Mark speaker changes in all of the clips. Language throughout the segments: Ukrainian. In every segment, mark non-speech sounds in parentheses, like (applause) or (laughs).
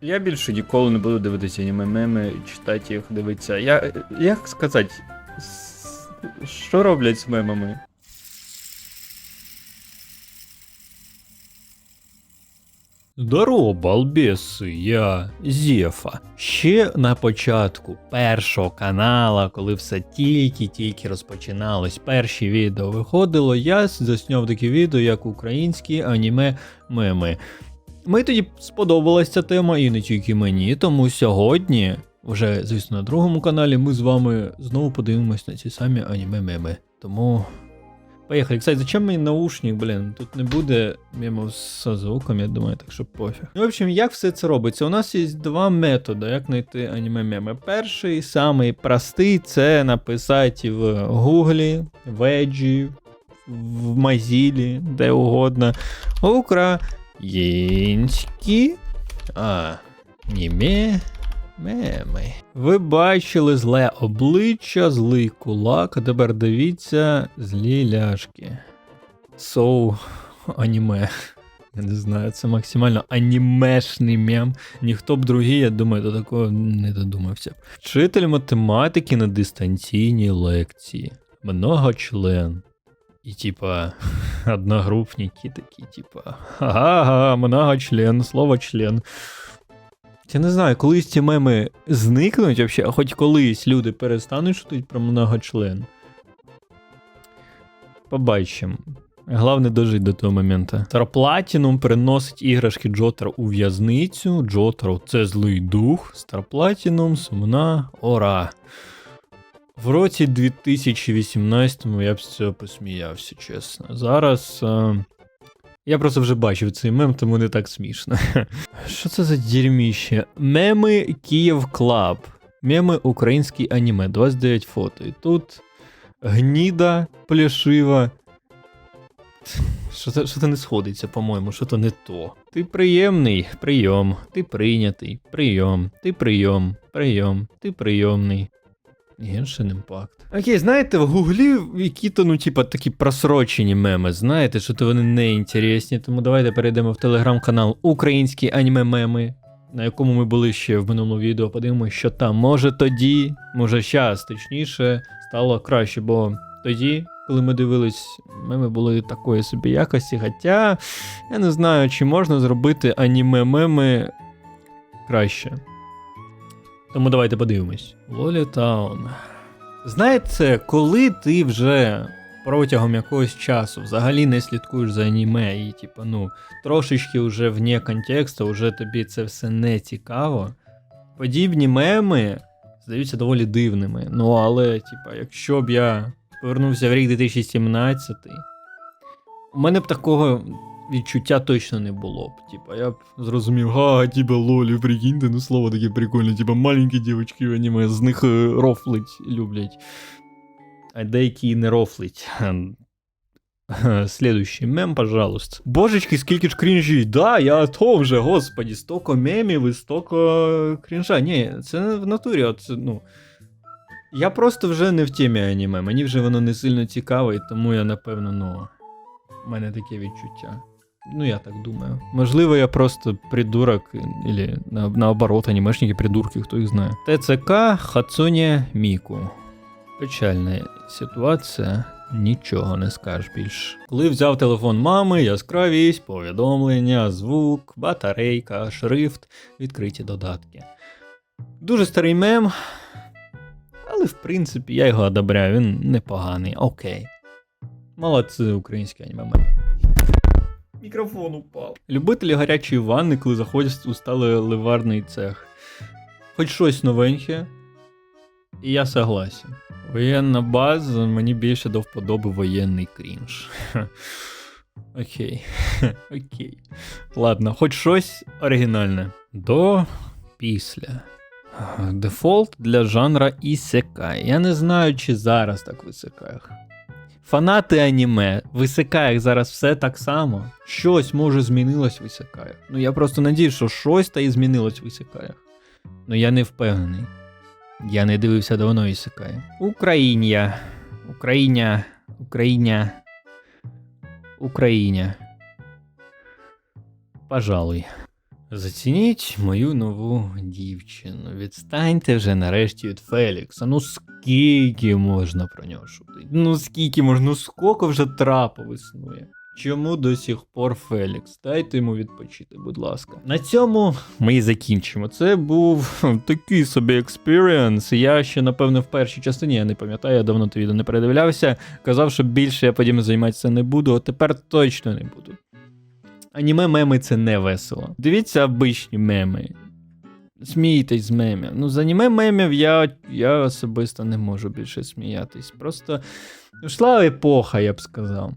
Speaker 1: Я більше ніколи не буду дивитися аніме меми, читати їх, дивитися. Я. Як сказати, що роблять з мемами? Здорово, балбеси, я Зефа. Ще на початку першого канала, коли все тільки-тільки розпочиналось, перші відео виходило, я засняв таке відео, як українські аніме меми. Мені тоді сподобалася ця тема, і не тільки мені, тому сьогодні, вже, звісно, на другому каналі, ми з вами знову подивимось на ці самі аніме-меми. Тому. Поїхали. Кстати, зачем мені наушник, блін? Тут не буде мемо з звуком, я думаю, так що пофіг. Ну, в общем, як все це робиться? У нас є два методи, як знайти аніме-меми. Перший, самий простий, це написати в Гуглі, в Edge, в Mozilla, де угодно. Українські аніме меми. Ви бачили зле обличчя, злий кулак, а тепер дивіться злі ляшки. Соу аніме. Я не знаю, це максимально анімешний мем. Ніхто б другий, я думаю, до такого не додумався. Вчитель математики на дистанційній лекції. Многочлен. І типа одногрупники такі, типа, ага, многочлен, слово член. Я не знаю, колись ці меми зникнуть вообще, а хоч колись люди перестануть шутити про многочлен. Побачимо. Головне дожити до того моменту. Старплатінум переносить іграшки Джотера у в'язницю. Джотеру це злий дух. Старплатінум, сумна ора. В році 2018 я б з цього посміявся, чесно. Зараз. Е... Я просто вже бачив цей мем, тому не так смішно. (laughs) Що це за дерьміще? Меми Київ Клаб. Меми український аніме. 29 фото. І тут гніда плешива. Що це, що не сходиться, по-моєму, що то не то. Ти приємний, прийом. Ти прийнятий, прийом. Ти прийом, прийом, ти прийомний. Геншин імпакт. Окей, знаєте, в гуглі які то, ну, типа, такі просрочені меми, знаєте, що то вони не інтересні, тому давайте перейдемо в телеграм-канал Українські аніме меми, на якому ми були ще в минулому відео. Подивимося, що там. Може тоді, може щас, точніше, стало краще, бо тоді, коли ми дивились, меми були такої собі якості. Хоча я не знаю, чи можна зробити аніме-меми краще. Тому давайте подивимось. Лолі Таун. Знаєте, коли ти вже протягом якогось часу взагалі не слідкуєш за аніме і, типу, ну, трошечки вже вне контексту, вже тобі це все не цікаво. Подібні меми здаються доволі дивними. Ну, але, типу, якщо б я повернувся в рік 2017, у мене б такого відчуття точно не було б. Типа, я б зрозумів, га, типа лолі, прикиньте, ну слово таке прикольне, типа маленькі дівчатки в аніме, з них е, рофлить люблять. А деякі не рофлить. Следующий мем, пожалуйста. Божечки, скільки ж крінжі. Да, я то вже, господі, стоко мемів і стоко крінжа. Ні, це в натурі, от, ну. Я просто вже не в темі аніме. Мені вже воно не сильно цікаво, і тому я, напевно, ну. У мене таке відчуття. Ну, я так думаю. Можливо, я просто придурок, или на, наоборот, анімешники придурки, хто їх знає. ТЦК Хацуня Міку. Печальна ситуація. Нічого не скажеш більше. Коли взяв телефон мами, яскравість, повідомлення, звук, батарейка, шрифт, відкриті додатки. Дуже старий мем, але в принципі я його одобряю, він непоганий, окей. Молодці, українські аніме. Мікрофон упав. Любителі гарячої ванни, коли заходять у сталий ливарний цех. Хоч щось новеньке. І я согласен. Воєнна база мені більше до вподоби воєнний крінж. (laughs) Окей. (laughs) Окей. Ладно, хоч щось оригінальне. До після. Дефолт для жанра ісекай. Я не знаю, чи зараз так в ісекаях. Фанати аніме, в ісекаях зараз все так само. Щось може змінилось в ісекаях. Ну я просто надію, що щось та і змінилось в ісекаях. Ну я не впевнений. Я не дивився давно ісекає. Україня. Україня. Україня. Україня. Пожалуй. Зацініть мою нову дівчину. Відстаньте вже нарешті від Фелікса. Ну скільки можна про нього шутити? Ну скільки можна, ну скільки вже трапов існує? Чому до сих пор Фелікс? Дайте йому відпочити, будь ласка. На цьому ми і закінчимо. Це був такий собі експіріенс. Я ще, напевно, в першій частині, я не пам'ятаю, я давно те відео не передивлявся. Казав, що більше я подібно займатися не буду, а тепер точно не буду. Аніме меми це не весело. Дивіться обичні меми. Смійтесь з мемів. Ну, з аніме мемів я, я особисто не можу більше сміятись. Просто йшла епоха, я б сказав.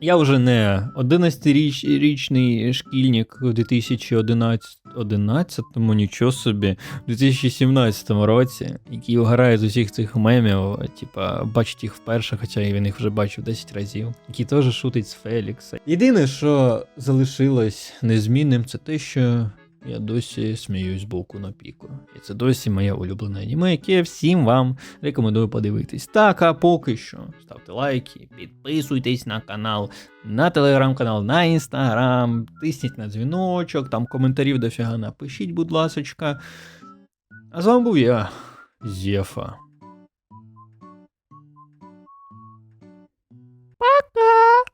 Speaker 1: Я вже не 11-річний шкільник у 2011-му, нічого собі, у 2017 році, який вгорає з усіх цих мемів, типа, бачить їх вперше, хоча він їх вже бачив 10 разів, який теж шутить з Фелікса. Єдине, що залишилось незмінним, це те, що я досі сміюсь з боку на піку. І це досі моє улюблене аніме, яке всім вам рекомендую подивитись. Так, а поки що ставте лайки, підписуйтесь на канал, на телеграм-канал, на інстаграм, тисніть на дзвіночок, там коментарів дофіга напишіть, будь ласочка. А з вами був я, Зєфа.